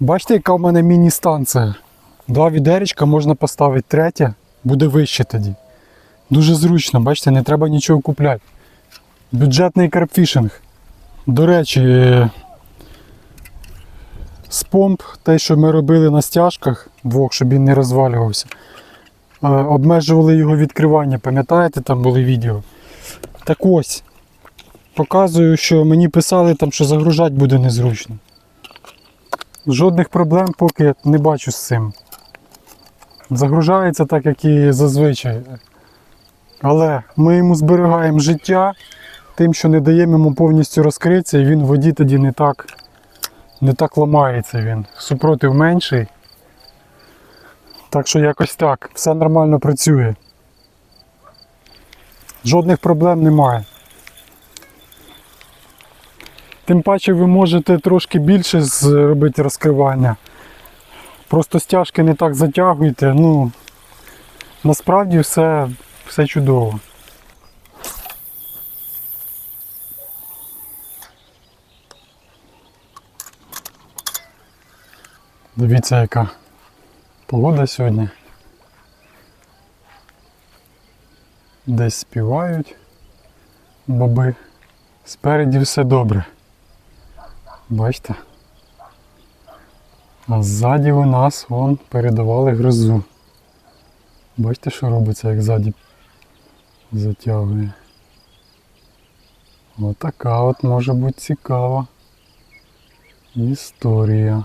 Бачите, яка в мене міні-станція? Два відеречка можна поставити третє, буде вище тоді. Дуже зручно, бачите, не треба нічого купляти. Бюджетний карпфішинг. До речі, е, з помп, те, що ми робили на стяжках двох, щоб він не розвалювався. е, Обмежували його відкривання, пам'ятаєте, там були відео. Так ось, показую, що мені писали там, що загружати буде незручно. Жодних проблем поки не бачу з цим. Загружається так, як і зазвичай. Але ми йому зберігаємо життя тим, що не даємо йому повністю розкритися, і він в воді тоді не так, не так ламається він. Супротив менший. Так що якось так. Все нормально працює. Жодних проблем немає. Тим паче ви можете трошки більше зробити розкривання. Просто стяжки не так затягуйте. Ну, насправді все, все чудово. Дивіться, яка погода сьогодні. Десь співають баби. Спереді все добре. Бачите? А ззаді у нас вон передавали грозу. Бачите, що робиться, як ззаді затягує. Отака от може бути цікава історія.